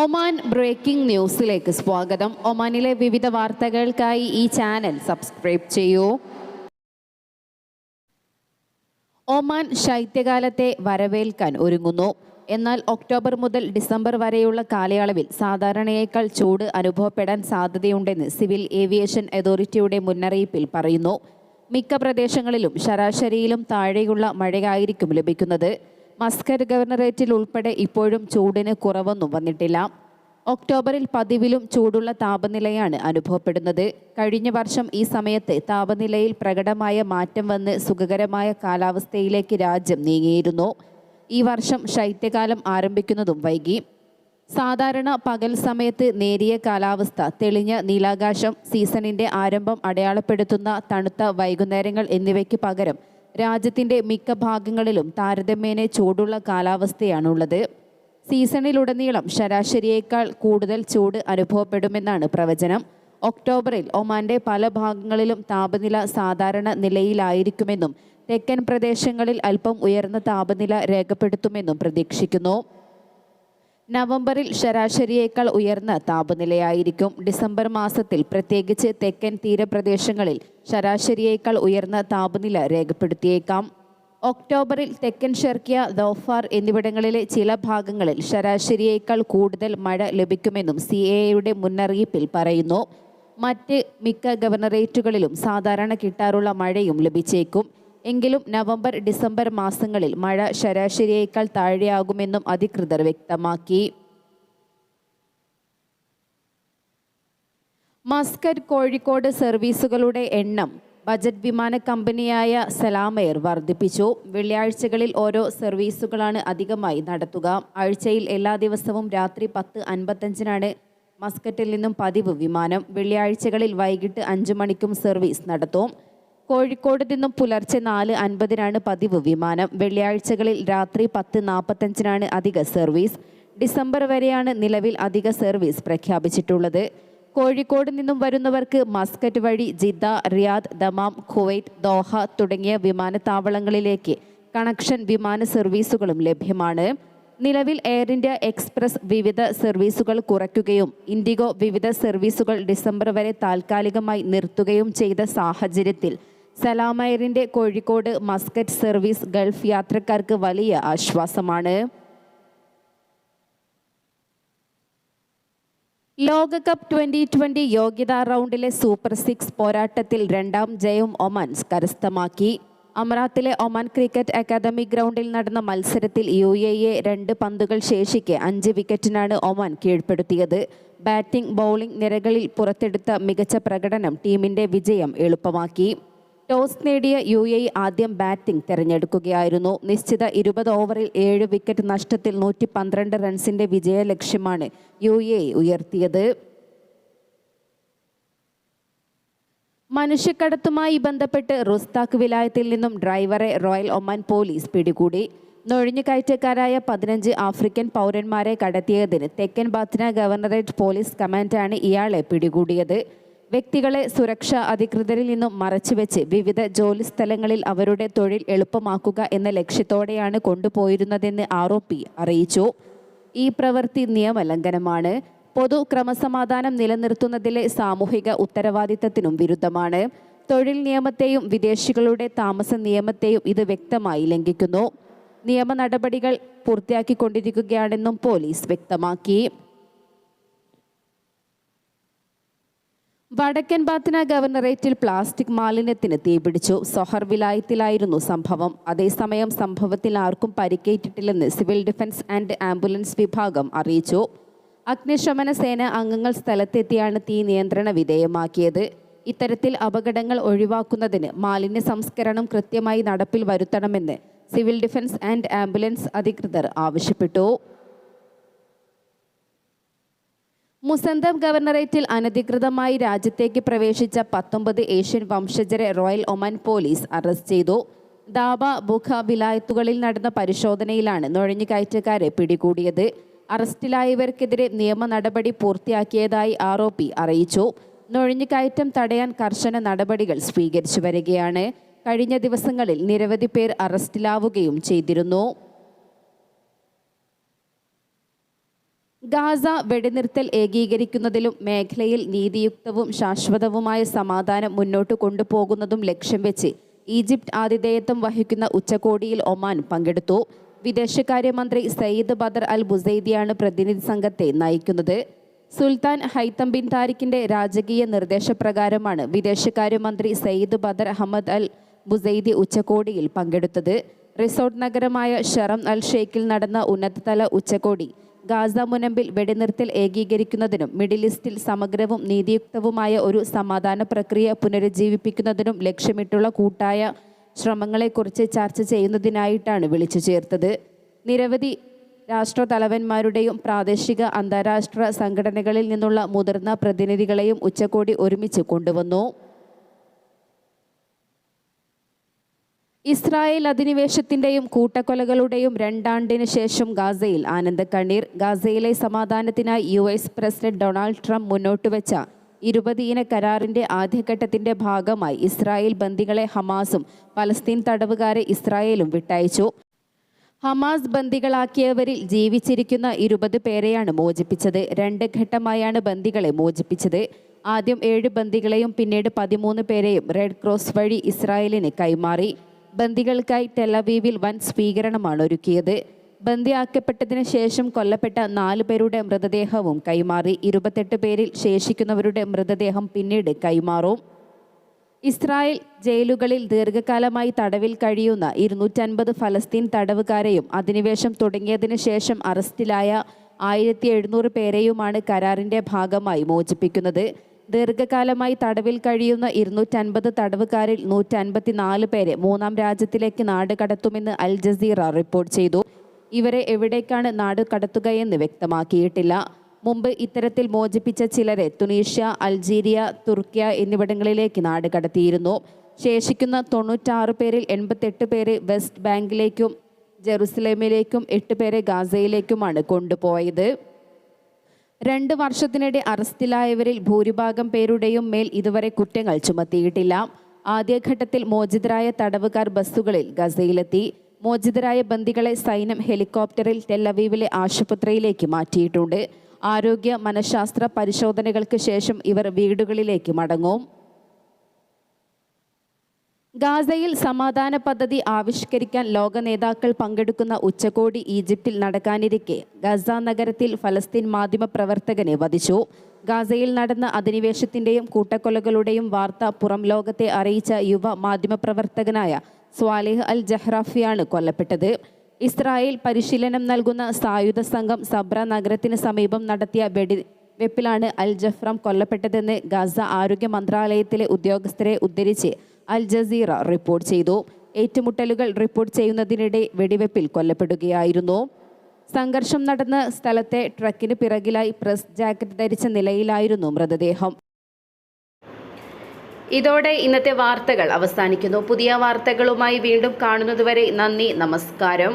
Oman breaking ന്യൂസിലേക്ക് സ്വാഗതം. ഒമാനിലെ വിവിധ വാർത്തകൾക്കായി ഈ ചാനൽ സബ്സ്ക്രൈബ് ചെയ്യൂ. ഒമാൻ ശൈത്യകാലത്തെ വരവേൽക്കാൻ ഒരുങ്ങുന്നു. എന്നാൽ ഒക്ടോബർ മുതൽ ഡിസംബർ വരെയുള്ള കാലയളവിൽ സാധാരണയേക്കാൾ ചൂട് അനുഭവപ്പെടാൻ സാധ്യതയുണ്ടെന്ന് സിവിൽ ഏവിയേഷൻ അതോറിറ്റിയുടെ മുന്നറിയിപ്പിൽ പറയുന്നു. മിക്ക പ്രദേശങ്ങളിലും ശരാശരിയിലും താഴെയുള്ള മഴയായിരിക്കും ലഭിക്കുന്നത്. മസ്കറ്റ് ഗവർണറേറ്റിൽ ഉൾപ്പെടെ ഇപ്പോഴും ചൂടിന് കുറവൊന്നും വന്നിട്ടില്ല. ഒക്ടോബറിൽ പതിവിലും ചൂടുള്ള താപനിലയാണ് അനുഭവപ്പെടുന്നത്. കഴിഞ്ഞ വർഷം ഈ സമയത്ത് താപനിലയിൽ പ്രകടമായ മാറ്റം വന്ന് സുഖകരമായ കാലാവസ്ഥയിലേക്ക് രാജ്യം നീങ്ങിയിരുന്നു. ഈ വർഷം ശൈത്യകാലം ആരംഭിക്കുന്നതും വൈകി. സാധാരണ പകൽ സമയത്ത് നേരിയ കാലാവസ്ഥ തെളിഞ്ഞ നീലാകാശം സീസണിന്റെ ആരംഭം അടയാളപ്പെടുത്തുന്ന തണുത്ത വൈകുന്നേരങ്ങൾ എന്നിവയ്ക്ക് പകരം രാജ്യത്തിന്റെ മിക്ക ഭാഗങ്ങളിലും താരതമ്യേന ചൂടുള്ള കാലാവസ്ഥയാണുള്ളത്. സീസണിലുടനീളം ശരാശരിയേക്കാൾ കൂടുതൽ ചൂട് അനുഭവപ്പെടുമെന്നാണ് പ്രവചനം. ഒക്ടോബറിൽ ഒമാന്റെ പല ഭാഗങ്ങളിലും താപനില സാധാരണ നിലയിലായിരിക്കുമെന്നും തെക്കൻ പ്രദേശങ്ങളിൽ അല്പം ഉയർന്ന താപനില രേഖപ്പെടുത്തുമെന്നും പ്രതീക്ഷിക്കുന്നു. നവംബറിൽ ശരാശരിയേക്കാൾ ഉയർന്ന താപനിലയായിരിക്കും. ഡിസംബർ മാസത്തിൽ പ്രത്യേകിച്ച് തെക്കൻ തീരപ്രദേശങ്ങളിൽ ശരാശരിയേക്കാൾ ഉയർന്ന താപനില രേഖപ്പെടുത്തിയേക്കാം. ഒക്ടോബറിൽ തെക്കൻ ഷെർക്കിയ ദോഫാർ എന്നിവിടങ്ങളിലെ ചില ഭാഗങ്ങളിൽ ശരാശരിയേക്കാൾ കൂടുതൽ മഴ ലഭിക്കുമെന്നും സി എയുടെ മുന്നറിയിപ്പിൽ പറയുന്നു. മറ്റ് മിക്ക ഗവർണറേറ്റുകളിലും സാധാരണ കിട്ടാറുള്ള മഴയും ലഭിച്ചേക്കും. എങ്കിലും നവംബർ ഡിസംബർ മാസങ്ങളിൽ മഴ ശരാശരിയേക്കാൾ താഴെയാകുമെന്നും അധികൃതർ വ്യക്തമാക്കി. മസ്കറ്റ് കോഴിക്കോട് സർവീസുകളുടെ എണ്ണം ബജറ്റ് വിമാന കമ്പനിയായ സലാമയർ വർദ്ധിപ്പിച്ചു. വെള്ളിയാഴ്ചകളിൽ ഓരോ സർവീസുകളാണ് അധികമായി നടത്തുക. ആഴ്ചയിൽ എല്ലാ ദിവസവും രാത്രി പത്ത് അൻപത്തഞ്ചിനാണ് മസ്കറ്റിൽ നിന്നും പതിവ് വിമാനം. വെള്ളിയാഴ്ചകളിൽ വൈകിട്ട് അഞ്ച് മണിക്കും സർവീസ് നടത്തും. കോഴിക്കോട് നിന്നും പുലർച്ചെ നാല് അൻപതിനാണ് പതിവ് വിമാനം. വെള്ളിയാഴ്ചകളിൽ രാത്രി പത്ത് നാൽപ്പത്തഞ്ചിനാണ് അധിക സർവീസ്. ഡിസംബർ വരെയാണ് നിലവിൽ അധിക സർവീസ് പ്രഖ്യാപിച്ചിട്ടുള്ളത്. കോഴിക്കോട് നിന്നും വരുന്നവർക്ക് മസ്കറ്റ് വഴി Jeddah Riyadh Dammam Kuwait Doha തുടങ്ങിയ വിമാനത്താവളങ്ങളിലേക്ക് കണക്ഷൻ വിമാന സർവീസുകളും ലഭ്യമാണ്. നിലവിൽ എയർ ഇന്ത്യ എക്സ്പ്രസ് വിവിധ സർവീസുകൾ കുറയ്ക്കുകയും ഇൻഡിഗോ വിവിധ സർവീസുകൾ ഡിസംബർ വരെ താൽക്കാലികമായി നിർത്തുകയും ചെയ്ത സാഹചര്യത്തിൽ സലാമയറിന്റെ കോഴിക്കോട് മസ്കറ്റ് സർവീസ് ഗൾഫ് യാത്രക്കാർക്ക് വലിയ ആശ്വാസമാണ്. ലോകകപ്പ് ട്വന്റി ട്വന്റി യോഗ്യതാ റൗണ്ടിലെ സൂപ്പർ സിക്സ് പോരാട്ടത്തിൽ രണ്ടാം ജയവും ഒമാൻ കരസ്ഥമാക്കി. അമറാത്തിലെ ഒമാൻ ക്രിക്കറ്റ് അക്കാദമി ഗ്രൗണ്ടിൽ നടന്ന മത്സരത്തിൽ യു എ എ രണ്ട് പന്തുകൾ ശേഷിക്കെ അഞ്ച് വിക്കറ്റിനാണ് ഒമാൻ കീഴ്പ്പെടുത്തിയത്. ബാറ്റിംഗ് ബൗളിംഗ് നിരകളിൽ പുറത്തെടുത്ത മികച്ച പ്രകടനം ടീമിന്റെ വിജയം എളുപ്പമാക്കി. ടോസ് നേടിയ യു എ ആദ്യം ബാറ്റിംഗ് തെരഞ്ഞെടുക്കുകയായിരുന്നു. നിശ്ചിത ഇരുപത് ഓവറിൽ ഏഴ് വിക്കറ്റ് നഷ്ടത്തിൽ നൂറ്റി പന്ത്രണ്ട് റൺസിന്റെ വിജയ ലക്ഷ്യമാണ് യു എ ഉയർത്തിയത്. മനുഷ്യക്കടത്തുമായി ബന്ധപ്പെട്ട് റുസ്താഖ് വിലായത്തിൽ നിന്നും ഡ്രൈവറെ റോയൽ ഒമാൻ പോലീസ് പിടികൂടി. നുഴഞ്ഞുകയറ്റക്കാരായ പതിനഞ്ച് ആഫ്രിക്കൻ പൗരന്മാരെ കടത്തിയതിന് തെക്കൻ ബാത്തിന ഗവർണറേറ്റ് പോലീസ് കമാൻഡാണ് ഇയാളെ പിടികൂടിയത്. വ്യക്തികളെ സുരക്ഷാ അധികൃതരിൽ നിന്നും മറച്ചുവെച്ച് വിവിധ ജോലിസ്ഥലങ്ങളിൽ അവരുടെ തൊഴിൽ എളുപ്പമാക്കുക എന്ന ലക്ഷ്യത്തോടെയാണ് കൊണ്ടുപോയിരുന്നതെന്ന് ആരോപി അറിയിച്ചു. ഈ പ്രവൃത്തി നിയമലംഘനമാണ്. പൊതു ക്രമസമാധാനം നിലനിർത്തുന്നതിലെ സാമൂഹിക ഉത്തരവാദിത്തത്തിനും വിരുദ്ധമാണ്. തൊഴിൽ നിയമത്തെയും വിദേശികളുടെ താമസ നിയമത്തെയും ഇത് വ്യക്തമായി ലംഘിക്കുന്നു. നിയമ നടപടികൾ പൂർത്തിയാക്കിക്കൊണ്ടിരിക്കുകയാണെന്നും പോലീസ് വ്യക്തമാക്കി. വടക്കൻ ബാത്തിന ഗവർണറേറ്റിൽ പ്ലാസ്റ്റിക് മാലിന്യത്തിന് തീപിടിച്ചു സൊഹർ വിലായത്തിലായിരുന്നു സംഭവം. അതേസമയം സംഭവത്തിൽ ആർക്കും പരിക്കേറ്റിട്ടില്ലെന്ന് സിവിൽ ഡിഫൻസ് ആൻഡ് ആംബുലൻസ് വിഭാഗം അറിയിച്ചു. അഗ്നിശമന സേന അംഗങ്ങൾ സ്ഥലത്തെത്തിയാണ് തീ നിയന്ത്രണ വിധേയമാക്കിയത്. ഇത്തരത്തിൽ അപകടങ്ങൾ ഒഴിവാക്കുന്നതിന് മാലിന്യ സംസ്കരണം കൃത്യമായി നടപ്പിൽ വരുത്തണമെന്ന് സിവിൽ ഡിഫൻസ് ആൻഡ് ആംബുലൻസ് അധികൃതർ ആവശ്യപ്പെട്ടു. മുസന്തം ഗവർണറേറ്റിൽ അനധികൃതമായി രാജ്യത്തേക്ക് പ്രവേശിച്ച പത്തൊമ്പത് ഏഷ്യൻ വംശജരെ റോയൽ ഒമാൻ പോലീസ് അറസ്റ്റ് ചെയ്തു. ദാബ ബുഖ വിലായത്തുകളിൽ നടന്ന പരിശോധനയിലാണ് നുഴഞ്ഞുകയറ്റക്കാരെ പിടികൂടിയത്. അറസ്റ്റിലായവർക്കെതിരെ നിയമ നടപടി പൂർത്തിയാക്കിയതായി ആരോപി അറിയിച്ചു. നുഴഞ്ഞുകയറ്റം തടയാൻ കർശന നടപടികൾ സ്വീകരിച്ചു വരികയാണ്. കഴിഞ്ഞ ദിവസങ്ങളിൽ നിരവധി പേർ അറസ്റ്റിലാവുകയും ചെയ്തിരുന്നു. ഗാസ വെടിനിർത്തൽ ഏകീകരിക്കുന്നതിലും മേഖലയിൽ നീതിയുക്തവും ശാശ്വതവുമായ സമാധാനം മുന്നോട്ട് കൊണ്ടുപോകുന്നതും ലക്ഷ്യം വെച്ച് ഈജിപ്ത് ആതിഥേയത്വം വഹിക്കുന്ന ഉച്ചകോടിയിൽ ഒമാൻ പങ്കെടുത്തു. വിദേശകാര്യമന്ത്രി സയ്യിദ് ബദർ അൽ ബുസൈദിയാണ് പ്രതിനിധി സംഘത്തെ നയിക്കുന്നത്. സുൽത്താൻ ഹൈത്തം ബിൻ താരിഖിന്റെ രാജകീയ നിർദ്ദേശപ്രകാരമാണ് വിദേശകാര്യമന്ത്രി Sayyid Badr Ahmed Al Busaidi ഉച്ചകോടിയിൽ പങ്കെടുത്തത്. റിസോർട്ട് നഗരമായ ഷറം അൽ ഷെയ്ഖിൽ നടന്ന ഉന്നതതല ഉച്ചകോടി ഗാസ മുനമ്പിൽ വെടിനിർത്തൽ ഏകീകരിക്കുന്നതിനും മിഡിൽ ഈസ്റ്റിൽ സമഗ്രവും നീതിയുക്തവുമായ ഒരു സമാധാന പ്രക്രിയ പുനരുജ്ജീവിപ്പിക്കുന്നതിനും ലക്ഷ്യമിട്ടുള്ള കൂട്ടായ ശ്രമങ്ങളെക്കുറിച്ച് ചർച്ച ചെയ്യുന്നതിനായിട്ടാണ് വിളിച്ചു ചേർത്തത്. നിരവധി രാഷ്ട്രതലവന്മാരുടെയും പ്രാദേശിക അന്താരാഷ്ട്ര സംഘടനകളിൽ നിന്നുള്ള മുതിർന്ന പ്രതിനിധികളെയും ഉച്ചകോടി ഒരുമിച്ച് കൊണ്ടുവന്നു. ഇസ്രായേൽ അധിനിവേശത്തിന്റെയും കൂട്ടക്കൊലകളുടെയും രണ്ടാണ്ടിന് ശേഷം ഗാസയിൽ ആനന്ദക്കണ്ണീർ ഗാസയിലെ സമാധാനത്തിനായി U S president Donald Trump മുന്നോട്ട് വെച്ച ഇരുപതിന കരാറിന്റെ ആദ്യഘട്ടത്തിന്റെ ഭാഗമായി ഇസ്രായേൽ ബന്ദികളെ ഹമാസും പലസ്തീൻ തടവുകാരെ ഇസ്രായേലും വിട്ടയച്ചു. ഹമാസ് ബന്ദികളാക്കിയവരിൽ ജീവിച്ചിരിക്കുന്ന ഇരുപത് പേരെയാണ് മോചിപ്പിച്ചത്. രണ്ട് ഘട്ടമായാണ് ബന്ദികളെ മോചിപ്പിച്ചത്. ആദ്യം ഏഴ് ബന്ദികളെയും പിന്നീട് പതിമൂന്ന് പേരെയും റെഡ് ക്രോസ് വഴി ഇസ്രായേലിന് കൈമാറി. ബന്ദികൾക്കായി ടെലവീവിൽ വൻ സ്വീകരണമാണ് ഒരുക്കിയത്. ബന്ദിയാക്കപ്പെട്ടതിന് ശേഷം കൊല്ലപ്പെട്ട നാല് പേരുടെ മൃതദേഹവും കൈമാറി ഇരുപത്തെട്ട് പേരിൽ ശേഷിക്കുന്നവരുടെ മൃതദേഹം പിന്നീട് കൈമാറും. ഇസ്രായേൽ ജയിലുകളിൽ ദീർഘകാലമായി തടവിൽ കഴിയുന്ന ഇരുന്നൂറ്റൻപത് ഫലസ്തീൻ തടവുകാരെയും അധിനിവേശം തുടങ്ങിയതിനു ശേഷം അറസ്റ്റിലായ ആയിരത്തി എഴുന്നൂറ് പേരെയുമാണ് കരാറിന്റെ ഭാഗമായി മോചിപ്പിക്കുന്നത്. ദീർഘകാലമായി തടവിൽ കഴിയുന്ന ഇരുന്നൂറ്റൻപത് തടവുകാരിൽ നൂറ്റൻപത്തി നാല് പേരെ മൂന്നാം രാജ്യത്തിലേക്ക് നാട് കടത്തുമെന്ന് അൽ ജസീറ റിപ്പോർട്ട് ചെയ്തു. ഇവരെ എവിടേക്കാണ് നാട് കടത്തുകയെന്ന് വ്യക്തമാക്കിയിട്ടില്ല. മുമ്പ് ഇത്തരത്തിൽ മോചിപ്പിച്ച ചിലരെ തുനീഷ്യ അൾജീരിയ തുർക്കിയ എന്നിവിടങ്ങളിലേക്ക് നാട് കടത്തിയിരുന്നു. ശേഷിക്കുന്ന തൊണ്ണൂറ്റാറ് പേരിൽ എൺപത്തെട്ട് പേരെ വെസ്റ്റ് ബാങ്കിലേക്കും ജെറുസലേമിലേക്കും എട്ട് പേരെ ഗാസയിലേക്കുമാണ് കൊണ്ടുപോയത്. രണ്ട് വർഷത്തിനിടെ അറസ്റ്റിലായവരിൽ ഭൂരിഭാഗം പേരുടെയും മേൽ ഇതുവരെ കുറ്റങ്ങൾ ചുമത്തിയിട്ടില്ല. ആദ്യഘട്ടത്തിൽ മോചിതരായ തടവുകാർ ബസ്സുകളിൽ ഗസയിലെത്തി. മോചിതരായ ബന്ദികളെ സൈന്യം ഹെലികോപ്റ്ററിൽ ടെല്ലവീവിലെ ആശുപത്രിയിലേക്ക് മാറ്റിയിട്ടുണ്ട്. ആരോഗ്യ മനഃശാസ്ത്ര പരിശോധനകൾക്ക് ശേഷം ഇവർ വീടുകളിലേക്ക് മടങ്ങും. ഗാസയിൽ സമാധാന പദ്ധതി ആവിഷ്കരിക്കാൻ ലോക നേതാക്കൾ പങ്കെടുക്കുന്ന ഉച്ചകോടി ഈജിപ്തിൽ നടക്കാനിരിക്കെ. ഗസ നഗരത്തിൽ ഫലസ്തീൻ മാധ്യമ പ്രവർത്തകനെ വധിച്ചു. ഗാസയിൽ നടന്ന അധിനിവേശത്തിന്റെയും കൂട്ടക്കൊലകളുടെയും വാർത്ത പുറം ലോകത്തെ അറിയിച്ച യുവ മാധ്യമപ്രവർത്തകനായ സ്വാലിഹ് അൽ ജഹ്റാഫിയാണ് കൊല്ലപ്പെട്ടത്. ഇസ്രായേൽ പരിശീലനം നൽകുന്ന സായുധ സംഘം സബ്ര നഗരത്തിന് സമീപം നടത്തിയ വെടി വെപ്പിലാണ് അൽ ജഫ്രം കൊല്ലപ്പെട്ടതെന്ന് ഗാസ ആരോഗ്യ മന്ത്രാലയത്തിലെ ഉദ്യോഗസ്ഥരെ ഉദ്ധരിച്ച് അൽ ജസീറ റിപ്പോർട്ട് ചെയ്തു. ഏറ്റുമുട്ടലുകൾ റിപ്പോർട്ട് ചെയ്യുന്നതിനിടെ വെടിവെപ്പിൽ കൊല്ലപ്പെടുകയായിരുന്നു. സംഘർഷം നടന്ന സ്ഥലത്തെ ട്രക്കിന് പിറകിലായി പ്രസ് ജാക്കറ്റ് ധരിച്ച നിലയിലായിരുന്നു മൃതദേഹം. ഇതോടെ ഇന്നത്തെ വാർത്തകൾ അവസാനിക്കുന്നു. പുതിയ വാർത്തകളുമായി വീണ്ടും കാണുന്നതുവരെ നന്ദി നമസ്കാരം.